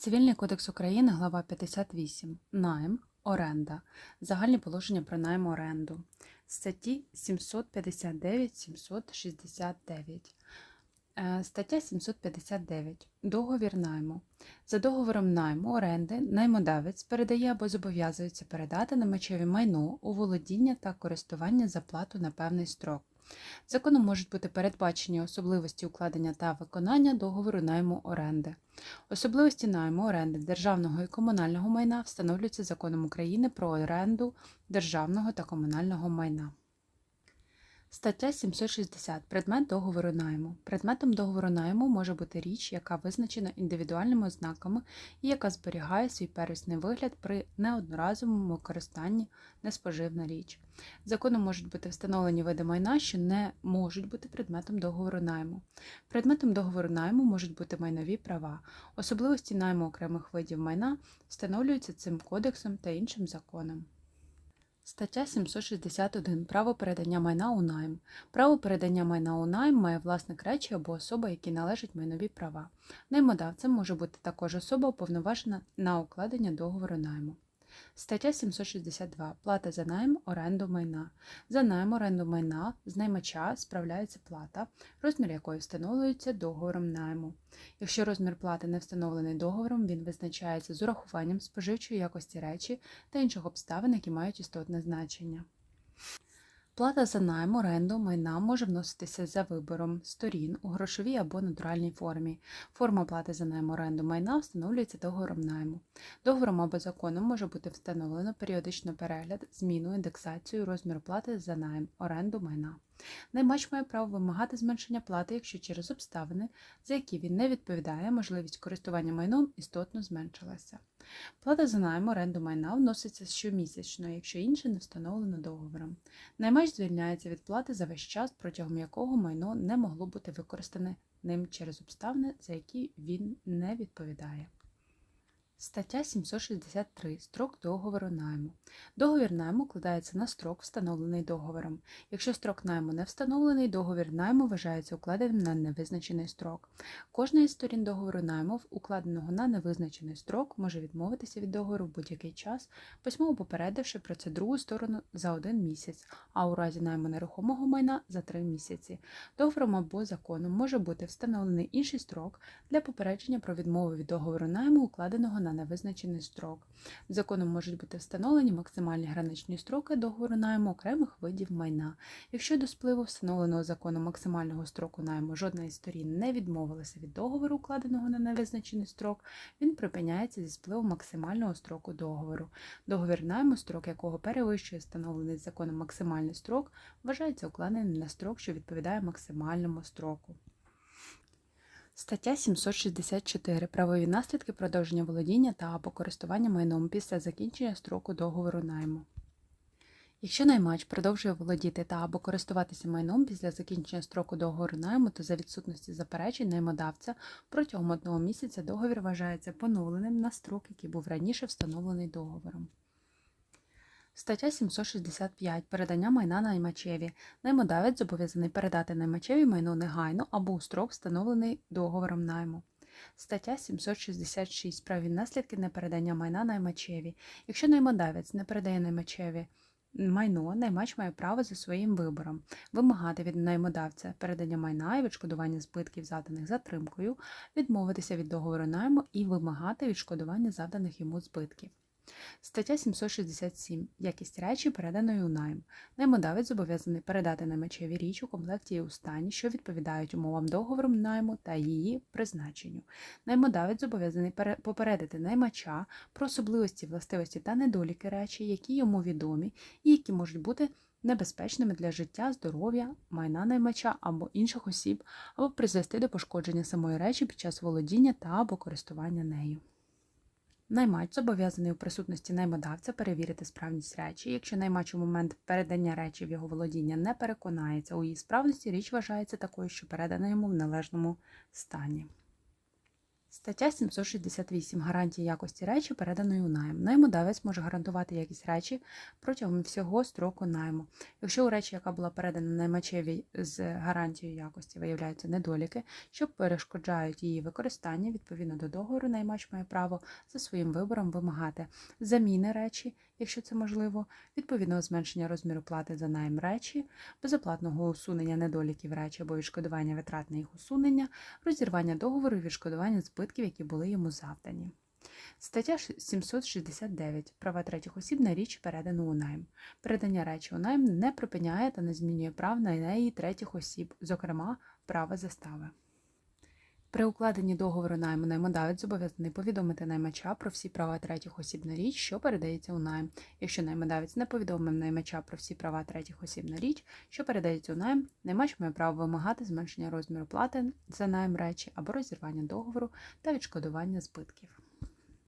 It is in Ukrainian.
Цивільний кодекс України, глава 58. Найм, оренда. Загальні положення про найм оренду. Статті 759-769. Е, Стаття 759. Договір найму. За договором найму оренди наймодавець передає або зобов'язується передати наймачеві майно у володіння та користування за плату на певний строк. Законом можуть бути передбачені особливості укладення та виконання договору найму оренди. Особливості найму оренди державного і комунального майна встановлюються законом України про оренду державного та комунального майна. Стаття 760. Предмет договору найму. Предметом договору найму може бути річ, яка визначена індивідуальними ознаками і яка зберігає свій первісний вигляд при неодноразовому використанні неспоживна річ. Законом можуть бути встановлені види майна, що не можуть бути предметом договору найму. Предметом договору найму можуть бути майнові права. Особливості найму окремих видів майна встановлюються цим кодексом та іншим законом. Стаття 761. Право передання майна у найм. Право передання майна у найм має власник речі або особа, які належать майнові права. Наймодавцем може бути також особа, уповноважена на укладення договору найму. Стаття 762. Плата за найм, оренду майна. За найм, оренду майна з наймача справляється плата, розмір якої встановлюється договором найму. Якщо розмір плати не встановлений договором, він визначається з урахуванням споживчої якості речі та інших обставин, які мають істотне значення. Плата за найм, оренду майна може вноситися за вибором сторін у грошовій або натуральній формі. Форма плати за найм оренду майна встановлюється договором найму. Договором або законом може бути встановлено періодично перегляд, зміну, індексацію розміру плати за найм, оренду майна. Наймач має право вимагати зменшення плати, якщо через обставини, за які він не відповідає, можливість користування майном істотно зменшилася. Плата за найм оренду майна вноситься щомісячно, якщо інше не встановлено договором. Наймач звільняється від плати за весь час, протягом якого майно не могло бути використане ним через обставини, за які він не відповідає. Стаття 763. Строк договору найму. Договір найму укладається на строк, встановлений договором. Якщо строк найму не встановлений, договір найму вважається укладеним на невизначений строк. Кожна із сторін договору найму, укладеного на невизначений строк, може відмовитися від договору в будь-який час, письмово попередивши про це другу сторону за один місяць, а у разі найму нерухомого майна за три місяці. Договором або законом може бути встановлений інший строк для попередження про відмову від договору найму, укладеного на невизначений строк. Законом можуть бути встановлені максимальні граничні строки договору найму окремих видів майна. Якщо до спливу встановленого законом максимального строку найму жодна із сторін не відмовилася від договору, укладеного на невизначений строк, він припиняється зі спливу максимального строку договору. Договір найму, строк якого перевищує встановлений законом максимальний строк, вважається укладеним на строк, що відповідає максимальному строку. Стаття 764. Правові наслідки продовження володіння та або користування майном після закінчення строку договору найму. Якщо наймач продовжує володіти та або користуватися майном після закінчення строку договору найму, то за відсутності заперечень наймодавця протягом одного місяця договір вважається поновленим на строк, який був раніше встановлений договором. Стаття 765. Передання майна наймачеві. Наймодавець зобов'язаний передати наймачеві майно негайно або у строк, встановлений договором найму. Стаття 766. Праві наслідки непередання майна наймачеві. Якщо наймодавець не передає наймачеві майно, наймач має право за своїм вибором вимагати від наймодавця передання майна і відшкодування збитків, завданих затримкою, відмовитися від договору найму і вимагати відшкодування завданих йому збитків. Стаття 767. Якість речі, переданої у найм. Наймодавець зобов'язаний передати наймачеві річ у комплекті і у стані, що відповідають умовам договору найму та її призначенню. Наймодавець зобов'язаний попередити наймача про особливості, властивості та недоліки речі, які йому відомі і які можуть бути небезпечними для життя, здоров'я, майна наймача або інших осіб, або призвести до пошкодження самої речі під час володіння та або користування нею. Наймач зобов'язаний у присутності наймодавця перевірити справність речі. Якщо наймач у момент передання речі в його володіння не переконається у її справності, річ вважається такою, що передана йому в належному стані. Стаття 768. Гарантії якості речі, переданої у найм. Наймодавець може гарантувати якість речі протягом всього строку найму. Якщо у речі, яка була передана наймачевій з гарантією якості, виявляються недоліки, що перешкоджають її використання, відповідно до договору, наймач має право за своїм вибором вимагати заміни речі, якщо це можливо, відповідного зменшення розміру плати за найм речі, безоплатного усунення недоліків речі або відшкодування витрат на їх усунення, розірвання договору і відшкодування збитків, які були йому завдані. Стаття 769. Права третіх осіб на річ передану у найм. Передання речі у найм не припиняє та не змінює прав на неї третіх осіб, зокрема права застави. При укладенні договору найму наймодавець зобов'язаний повідомити наймача про всі права третіх осіб на річ, що передається у найм. Якщо наймодавець не повідомив наймача про всі права третіх осіб на річ, що передається у найм, наймач має право вимагати зменшення розміру плати за найм речі або розірвання договору та відшкодування збитків.